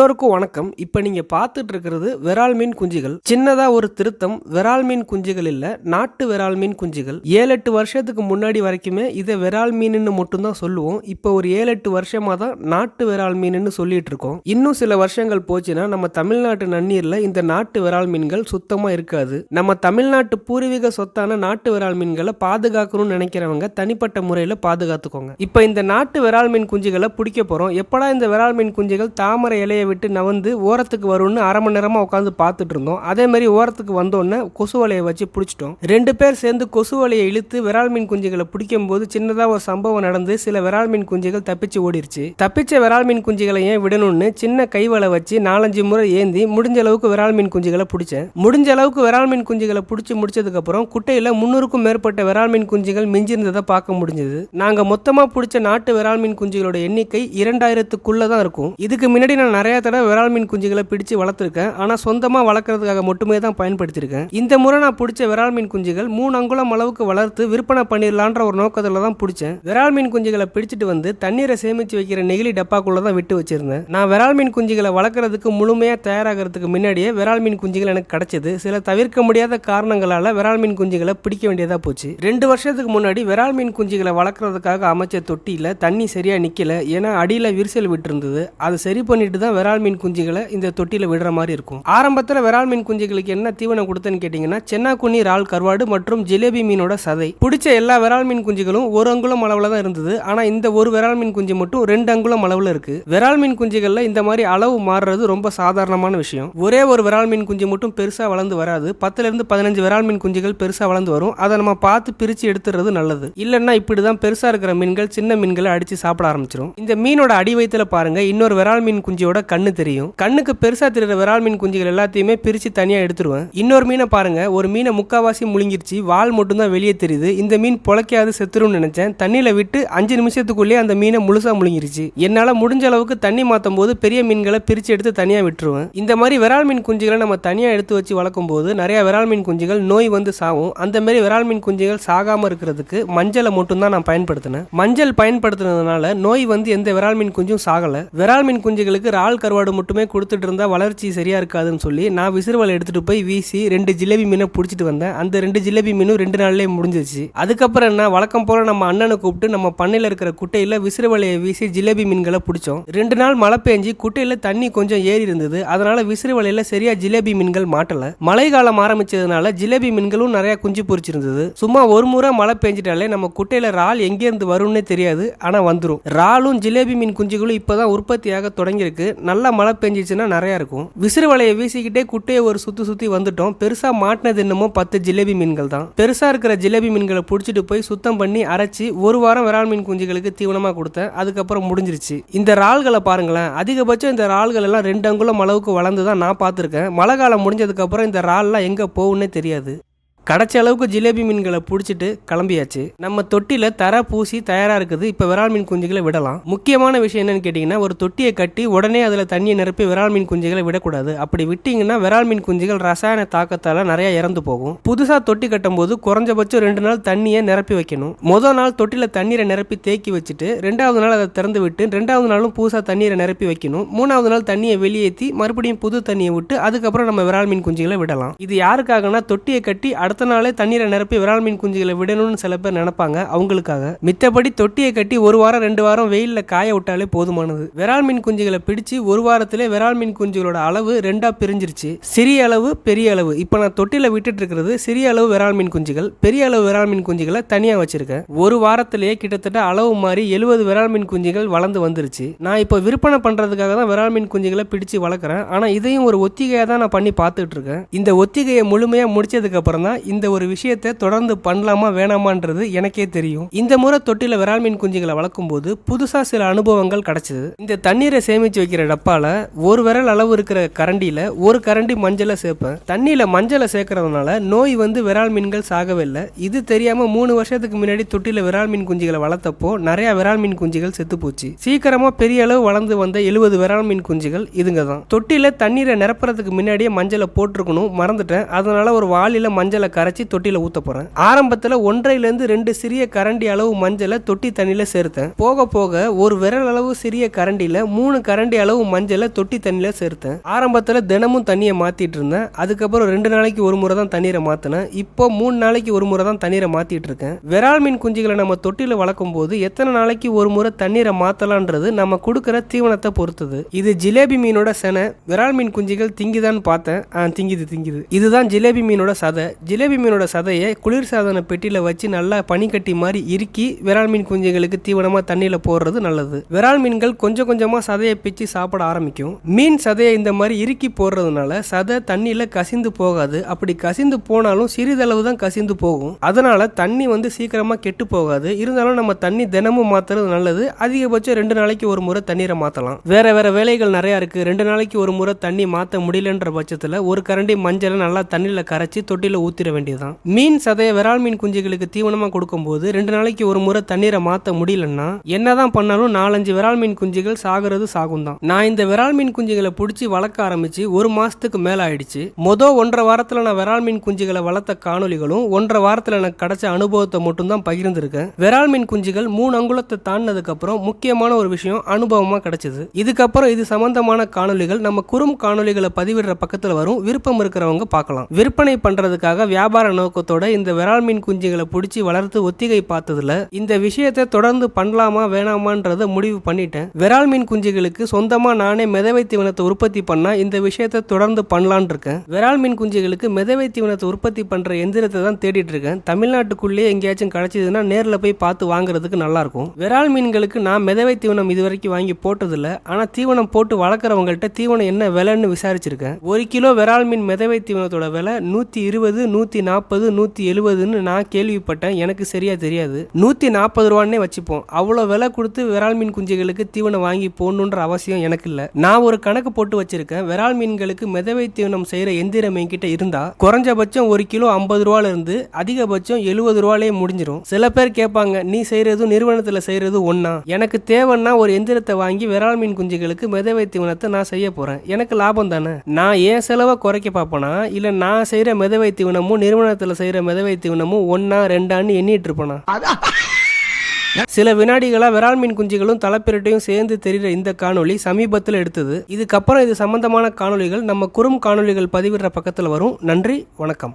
எல்லோருக்கும் வணக்கம். இப்போ நீங்க பார்த்துட்டு இருக்கிறது விரால் மீன் குஞ்சுகள். சின்னதா ஒரு திருத்தம் விரால் மீன் குஞ்சுகள் இல்லை நாட்டு விரால் மீன் குஞ்சுகள். ஏழு எட்டு வருஷத்துக்கு முன்னாடி வரைக்குமே இதை விரால் மீனுன்னு மட்டும்தான் சொல்லுவோம். இப்போ ஒரு ஏழு எட்டு வருஷமா தான் நாட்டு விரால் மீனுன்னு சொல்லிட்டு இருக்கோம் இன்னும் சில வருஷங்கள் போச்சுன்னா நம்ம தமிழ்நாட்டு நன்னீர்ல இந்த நாட்டு விரால் மீன்கள் சுத்தமா இருக்காது. நம்ம தமிழ்நாட்டு பூர்வீக சொத்தான நாட்டு விரால் மீன்களை பாதுகாக்கணும்னு நினைக்கிறவங்க தனிப்பட்ட முறையில் பாதுகாத்துக்கோங்க. இப்போ இந்த நாட்டு விரால் மீன் குஞ்சுகளை பிடிக்க போறோம். எப்படா இந்த விரால் மீன் குஞ்சுகள் தாமரை இலையை விட்டு நவந்து ஓரத்துக்கு வரும்னு அரை மணி நேரமா உட்காந்து பார்த்துட்டு இருந்தோம். அதே மாதிரி ஓரத்துக்கு வந்தோடனே கொசு வலையை வச்சு பிடிச்சிட்டோம். ரெண்டு பேர் சேர்ந்து கொசு வலையை இழுத்து விரால் மீன் குஞ்சுகளை பிடிக்கும் போது சின்னதாக ஒரு சம்பவம் நடந்து சில விரால் மீன் குஞ்சுகள் தப்பிச்சு ஓடிருச்சு. தப்பிச்ச விரால் மீன் குஞ்சுகளை ஏன் விடணும்னு சின்ன கைவலை வச்சு நாலஞ்சு முறை ஏந்தி முடிஞ்ச அளவுக்கு விரால் மீன் குஞ்சுகளை பிடிச்சேன். முடிஞ்ச அளவுக்கு விரால் மீன் குஞ்சுகளை பிடிச்சி முடிச்சதுக்கப்புறம் குட்டையில் முன்னூறுக்கும் மேற்பட்ட விரால் மீன் குஞ்சுகள் மிஞ்சிருந்ததை பார்க்க முடிஞ்சது. நாங்கள் மொத்தமாக பிடிச்ச நாட்டு விரால் மீன் குஞ்சுகளோட எண்ணிக்கை இரண்டாயிரத்துக்குள்ளே தான் இருக்கும். இதுக்கு முன்னாடி நான் நிறைய தடவை விரால் மீன் குஞ்சுகளை பிடிச்சு வளர்த்துருக்கேன். ஆனால் சொந்தமா வளர்க்குறதுக்காக மட்டுமே தான் பயன்படுத்தியிருக்கேன் இந்த முறை நான் பிடிச்ச விரால் மீன் குஞ்சுகள் மூணு அங்குலம் அளவுக்கு வளர்த்து விற்பனை பண்ணிடலான்ற ஒரு நோக்கத்தில் தான் பிடிச்சேன். விரால் மீன் குஞ்சுகளை பிடிச்சிட்டு வந்து தண்ணீரை சேமிச்சு வைக்கிற நெகிழி டப்பாக்குள்ளே தான் விட்டு வச்சிருந்தேன். நான் விரால் மீன் குஞ்சுகளை வளர்க்கறதுக்கு முழுமையா தயாராகிறதுக்கு முன்னாடியே விரால் மீன் குஞ்சுகள் எனக்கு கிடைச்சது. சில தவிர்க்க முடியாத காரணங்களால் விரால் மீன் குஞ்சுகளை பிடிக்க வேண்டியதா போச்சு. ரெண்டு வருஷத்துக்கு முன்னாடி விரால் மீன் குஞ்சுகளை வளர்க்கறதுக்காக அமைச்ச தொட்டியில தண்ணி சரியா நிக்கல. ஏன்னா அடியில விரிசல் விட்டு இருந்தது அதை சரி பண்ணிட்டு தான் விரால் மீன் குஞ்சுகளை இந்த தொட்டியில் விடுற மாதிரி இருக்கும். ஆரம்பத்தில் விரால் மீன் குஞ்சுகளுக்கு என்ன தீவனம் கொடுத்தேன்னு கேட்டீங்கன்னா சென்னாக்குண்ணி இறால் கருவாடு மற்றும் ஜிலேபி மீனோட சதை. பிடிச்ச எல்லா விரால் மீன் குஞ்சுகளும் ஒரு அங்குலம் அளவில் தான் இருந்தது. ஆனால் இந்த ஒரு விரால் மீன் குஞ்சு மட்டும் ரெண்டு அங்குலம் அளவில் இருக்கு. விரால் மீன் குஞ்சுகளில் இந்த மாதிரி அளவு மாறுறது ரொம்ப சாதாரணமான விஷயம். ஒரே ஒரு விரால் மீன் குஞ்சு மட்டும் பெருசாக வளர்ந்து வராது. பத்துலேருந்து பதினஞ்சு விரால் மீன் குஞ்சுகள் பெருசாக வளர்ந்து வரும். அதை நம்ம பார்த்து பிரித்து எடுத்துறது நல்லது. இல்லைன்னா இப்படி தான் பெருசாக இருக்கிற மீன்கள் சின்ன மீன்களை அடித்து சாப்பிட ஆரம்பிச்சிடும் இந்த மீனோட அடி வயத்தில் பாருங்க இன்னொரு விரால் மீன் குஞ்சியோட கண்ணு தெரியும். கண்ணுக்கு பெருசா தெரியுற விரால் மீன் குஞ்சுகள் எல்லாத்தையுமே பிரிச்சு தனியா எடுத்துருவேன். இன்னொரு மீனை பாருங்க. ஒரு மீனை முக்காவாசி முழுங்கிருச்சு. வால் மட்டும்தான் வெளியே தெரியுது. இந்த மீன் பொழைக்காது செத்துரும்னு நினைச்சேன். தண்ணியில விட்டு அஞ்சு நிமிஷத்துக்குள்ளேயே அந்த மீனை முழுசா முழுங்கிருச்சு. என்னால முடிஞ்ச அளவுக்கு தண்ணி மாத்தும் போது பெரிய மீன்களை பிரிச்சு எடுத்து தனியா விட்டுருவேன். இந்த மாதிரி விரால் மீன் குஞ்சுகளை நம்ம தனியா எடுத்து வச்சு வளர்க்கும் போது நிறைய விரால் மீன் குஞ்சுகள் நோய் வந்து சாகும் அந்த மாதிரி விரால் மீன் குஞ்சுகள் சாகாம இருக்கிறதுக்கு மஞ்சளை மட்டும்தான் நான் பயன்படுத்தினேன். மஞ்சள் பயன்படுத்துனதுனால நோய் வந்து எந்த விரால் மீன் குஞ்சும் சாகல. விரால் மீன் குஞ்சுகளுக்கு கருவாடு மட்டுமே கொடுத்துட்டு இருந்தால் வளர்ச்சி சரியாக இருக்காதுன்னு சொல்லி நான் விசிறுவலை எடுத்துகிட்டு போய் வீசி ரெண்டு ஜிலேபி மீனை பிடிச்சிட்டு வந்தேன். அந்த ரெண்டு ஜிலேபி மீனும் ரெண்டு நாள்லயே முடிஞ்சிச்சு அதுக்கப்புறம் என்ன வழக்கம் போல் நம்ம அண்ணனை கூப்பிட்டு நம்ம பண்ணையில் இருக்கிற குட்டையில் விசிறுவலையை வீசி ஜிலேபி மீன்களை பிடிச்சோம். ரெண்டு நாள் மழை பெஞ்சு குட்டையில் தண்ணி கொஞ்சம் ஏறி இருந்தது. அதனால விசிறுவலையில் சரியா ஜிலேபி மீன்கள் மாட்டலை. மழை காலம் ஆரம்பிச்சதுனால ஜிலேபி மீன்களும் நிறையா குஞ்சு பொரிச்சிருந்தது. சும்மா ஒரு முறை மழை பெஞ்சிட்டாலே நம்ம குட்டையில் இறால் எங்கேருந்து வரும்னே தெரியாது. ஆனால் வந்துடும் இறாலும் ஜிலேபி மீன் குஞ்சுகளும் இப்போதான் உற்பத்தியாக தொடங்கியிருக்கு. நல்லா மழை பெஞ்சிச்சுன்னா நிறையா இருக்கும். விசிறு வலையை வீசிக்கிட்டே குட்டையை ஒரு சுற்றி சுற்றி வந்துட்டோம். பெருசாக மாட்டினது என்னமோ பத்து ஜிலேபி மீன்கள் தான். பெருசாக இருக்கிற ஜிலேபி மீன்களை பிடிச்சிட்டு போய் சுத்தம் பண்ணி அரைச்சி ஒரு வாரம் விரால் மீன் குஞ்சுகளுக்கு தீவனமாக கொடுத்தேன். அதுக்கப்புறம் முடிஞ்சிருச்சு. இந்த இறால்களை பாருங்களேன். அதிகபட்சம் இந்த இறால்கள் எல்லாம் ரெண்டு அங்குலம் அளவுக்கு வளர்ந்து தான் நான் பார்த்துருக்கேன். மழை காலம் முடிஞ்சதுக்கப்புறம் இந்த இறால்லாம் எங்கே போகும்னே தெரியாது. கிடைச்ச அளவுக்கு ஜிலேபி மீன்களை பிடிச்சிட்டு கிளம்பியாச்சு. நம்ம தொட்டியில் தர பூசி தயாராக இருக்குது இப்போ விரால் மீன் குஞ்சுகளை விடலாம். முக்கியமான விஷயம் என்னன்னு கேட்டிங்கன்னா ஒரு தொட்டியை கட்டி உடனே அதில் தண்ணியை நிரப்பி விரால் மீன் குஞ்சுகளை விடக்கூடாது. அப்படி விட்டிங்கன்னா விரால் மீன் குஞ்சுகள் ரசாயன தாக்கத்தால் நிறைய இறந்து போகும். புதுசாக தொட்டி கட்டும்போது குறைஞ்சபட்சம் ரெண்டு நாள் தண்ணியை நிரப்பி வைக்கணும். முதல் நாள் தொட்டியில் தண்ணீரை நிரப்பி தேக்கி வச்சுட்டு ரெண்டாவது நாள் அதை திறந்து விட்டு ரெண்டாவது நாளும் புதுசாக தண்ணீரை நிரப்பி வைக்கணும். மூணாவது நாள் தண்ணியை வெளியேற்றி மறுபடியும் புது தண்ணியை விட்டு அதுக்கப்புறம் நம்ம விரால் மீன் குஞ்சுகளை விடலாம். இது யாருக்காகனா தொட்டியை கட்டி அடுத்த நாளே தண்ணீரை நிரப்பி விரால் மீன் குஞ்சுகளை விடணும்னு சில பேர் நினைப்பாங்க. அவங்களுக்காக. மித்தபடி தொட்டியை கட்டி ஒரு வாரம் ரெண்டு வாரம் வெயிலில் காய விட்டாலே போதுமானது. விரால் மீன் குஞ்சுகளை பிடிச்சு ஒரு வாரத்திலே விரால் மீன் குஞ்சுகளோட அளவு ரெண்டா பிரிஞ்சிருச்சு. சிறிய அளவு பெரிய அளவு. இப்போ நான் தொட்டியில் விட்டுட்டு இருக்கிறது சிறிய அளவு விரால் மீன் குஞ்சுகள். பெரிய அளவு விரால் மீன் குஞ்சுகளை தனியாக வச்சிருக்கேன். ஒரு வாரத்திலேயே கிட்டத்தட்ட அளவு மாறி எழுபது விரால் மீன் குஞ்சுகள் வளர்ந்து வந்துருச்சு. நான் இப்போ விற்பனை பண்ணுறதுக்காக தான் விரால் மீன் குஞ்சுகளை பிடிச்சு வளர்க்குறேன். ஆனால் இதையும் ஒரு ஒத்திகையாக தான் நான் பண்ணி பார்த்துட்டு இருக்கேன். இந்த ஒத்திகையை முழுமையாக முடிச்சதுக்கு அப்புறம் தான் இந்த ஒரு விஷயத்தை தொடர்ந்து பண்ணலாமா வேணாமான்றது எனக்கே தெரியும். இந்த முறை தொட்டில விரால் மீன் குஞ்சுகளை வளர்க்கும் போது புதுசா சில அனுபவங்கள் கிடைச்சது. இந்த தண்ணீரை சேமிச்சு வைக்கிற டப்பால ஒரு விரல் அளவு இருக்கிற கரண்டியில ஒரு கரண்டி மஞ்சளை சேர்ப்பேன். தண்ணியில மஞ்சளை சேர்க்கறதுனால நோய் வந்து விரால் மீன்கள் சாகவே இல்லை. இது தெரியாம மூணு வருஷத்துக்கு முன்னாடி தொட்டில விரால் மீன் குஞ்சுகளை வளர்த்தப்போ நிறைய விரால் மீன் குஞ்சுகள் செத்து போச்சு. சீக்கிரமா பெரிய அளவு வளர்ந்து வந்த எழுபது விரால் மீன் குஞ்சுகள் இதுங்க தான் தொட்டில தண்ணீரை நிரப்புறதுக்கு முன்னாடியே மஞ்சளை போட்டிருக்கணும் மறந்துட்டேன். அதனால ஒரு வாளியில மஞ்சளை கரைச்சி தொட்டியில் ஊற்ற போகிறேன் ஆரம்பத்தில் ஒன்றையிலேருந்து ரெண்டு சிறிய கரண்டி அளவு மஞ்சளை தொட்டி தண்ணியில் சேர்த்தேன். போக போக ஒரு விரல் அளவு சிறிய கரண்டியில் மூணு கரண்டி அளவு மஞ்சளை தொட்டி தண்ணியில் சேர்த்தேன். ஆரம்பத்தில் தினமும் தண்ணியை மாற்றிட்டு இருந்தேன். அதுக்கப்புறம் ரெண்டு நாளைக்கு ஒரு முறை தான் தண்ணீரை மாற்றினேன் இப்போ மூணு நாளைக்கு ஒரு முறை தான் தண்ணீரை மாற்றிட்டு இருக்கேன். விரால் மீன் குஞ்சுகளை நம்ம தொட்டியில் வளர்க்கும் போது எத்தனை நாளைக்கு ஒரு முறை தண்ணீரை மாற்றலான்றது நம்ம கொடுக்குற தீவனத்தை பொறுத்தது. இது ஜிலேபி மீனோட செனை. விரால் மீன் குஞ்சுகள் திங்கிதான்னு பார்த்தேன். திங்கிது திங்கிது. இதுதான் ஜிலேபி மீனோட சதை. ஜிலேபி மீனோட சதையை குளிர்சாதன பெட்டியில் வச்சு நல்லா பனிக்கட்டி மாதிரி இறுக்கி விரால் மீன் குஞ்சுகளுக்கு தீவனமாக தண்ணியில் போடுறது நல்லது. விரால் மீன்கள் கொஞ்சம் கொஞ்சமாக சதையை பிச்சு சாப்பிட ஆரம்பிக்கும். மீன் சதையை இந்த மாதிரி இறுக்கி போடுறதுனால சதை தண்ணியில் கசிந்து போகாது. அப்படி கசிந்து போனாலும் சிறிதளவு தான் கசிந்து போகும். அதனால தண்ணி வந்து சீக்கிரமாக கெட்டு போகாது. இருந்தாலும் நம்ம தண்ணி தினமும் மாத்துறது நல்லது. அதிகபட்சம் ரெண்டு நாளைக்கு ஒரு முறை தண்ணீரை மாற்றலாம் வேற வேற வேலைகள் நிறையா இருக்குது ரெண்டு நாளைக்கு ஒரு முறை தண்ணி மாற்ற முடியலன்ற பட்சத்தில் ஒரு கரண்டி மஞ்சளை நல்லா தண்ணியில் கரைச்சி தொட்டியில் ஊற்றிட வேண்டியதுதான். மீன் சதையை விரால் மீன் குஞ்சுகளுக்கு தீவனமாக கொடுக்கும்போது ரெண்டு நாளைக்கு ஒரு முறை தண்ணீரை மாற்ற முடியலன்னா என்னதான் பண்ணாலும் நாலஞ்சு விரால் மீன் குஞ்சுகள் சாகுறது சாகும் தான் நான் இந்த விரால் மீன் குஞ்சுகளை பிடிச்சி வளர்க்க ஆரம்பிச்சு ஒரு மாசத்துக்கு மேல ஆயிடுச்சு மொதல் ஒன்றரை வாரத்தில் நான் விரால் மீன் குஞ்சுகளை வளர்த்த காணொலிகளும் ஒன்றரை வாரத்தில் எனக்கு கிடைச்ச அனுபவத்தை மட்டும்தான் பகிர்ந்திருக்கேன். விரால் மீன் குஞ்சுகள் மூணு அங்குலத்தை தாண்டினதுக்கு அப்புறம் முக்கியமான ஒரு விஷயம் அனுபவமாக கிடைச்சது. இதுக்கப்புறம் இது சம்பந்தமான காணொலிகள் நம்ம குறும் காணொலிகளை பதிவிடுற பக்கத்தில் வரும். விருப்பம் இருக்கிறவங்க பார்க்கலாம். விற்பனை பண்றதுக்காக வியாபார நோக்கத்தோட இந்த விரால் மீன் குஞ்சுகளை பிடிச்சி வளர்த்து ஒத்திகை பார்த்ததுல இந்த விஷயத்தை தொடர்ந்து பண்ணலாமா வேணாமான்றத முடிவு பண்ணிட்டேன். விரால் மீன் குஞ்சுகளுக்கு சொந்தமா நானே மிதவை தீவனத்தை உற்பத்தி பண்ணா இந்த விஷயத்தை தொடர்ந்து பண்ணலான் இருக்கேன் விரால் மீன் குஞ்சுகளுக்கு மிதவை தீவனத்தை உற்பத்தி பண்ற எந்திரத்தை தான் தேடிட்டு இருக்கேன் தமிழ்நாட்டுக்குள்ளேயே எங்கேயாச்சும் கிடைச்சதுன்னா நேரில் போய் பார்த்து வாங்குறதுக்கு நல்லா இருக்கும் விரால் மீன்களுக்கு நான் மிதவை தீவனம் இது வரைக்கும் வாங்கி போட்டதில்ல. ஆனா தீவனம் போட்டு வளர்க்குறவங்கள்ட்ட தீவனம் என்ன விலைன்னு விசாரிச்சிருக்கேன். ஒரு கிலோ விரால் மீன் மிதவை தீவனத்தோட விலை நூற்றி இருபது நூற்றி நாற்பது நூற்றி எழுபதுன்னு நான் கேள்விப்பட்டேன். எனக்கு சரியா தெரியாது. நூற்றி நாற்பது ரூபான்னே வச்சுப்போம். அவ்வளோ விலை கொடுத்து விரால் மீன் குஞ்சுகளுக்கு தீவனம் வாங்கி போடணுன்ற அவசியம் எனக்கு இல்லை. நான் ஒரு கணக்கு போட்டு வச்சிருக்கேன். விரால் மீன்களுக்கு மிதவை தீவனம் செய்கிற எந்திரம் என்கிட்ட இருந்தா குறைஞ்சபட்சம் ஒரு கிலோ ஐம்பது ரூபால இருந்து அதிகபட்சம் எழுபது ரூபாலே முடிஞ்சிடும் சில பேர் கேட்பாங்க நீ செய்கிறதும் நிறுவனத்தில் செய்யறது ஒன்றா எனக்கு தேவைன்னா ஒரு எந்திரத்தை வாங்கி விரால் மீன் குஞ்சுகளுக்கு மிதவை தீவனத்தை நான் செய்ய போறேன். எனக்கு லாபம் தானே? நான் ஏன் செலவை குறைக்க பார்ப்பேனா? இல்லை நான் செய்கிற மிதவை தீவனமும் நிறுவனத்தில் செய்கிற மிதவை தீவனமும் ஒன்றா ரெண்டான்னு எண்ணிட்டு இருப்பானா சில வினாடிகளா விரால் மீன் குஞ்சுகளும் தலைப்பிரட்டையும் சேர்ந்து தெரிகிற இந்த காணொளி சமீபத்தில் எடுத்தது. இதுக்கப்புறம் இது சம்பந்தமான காணொளிகள் நம்ம குறும் காணொளிகள் பதிவிடுற பக்கத்தில் வரும். நன்றி வணக்கம்.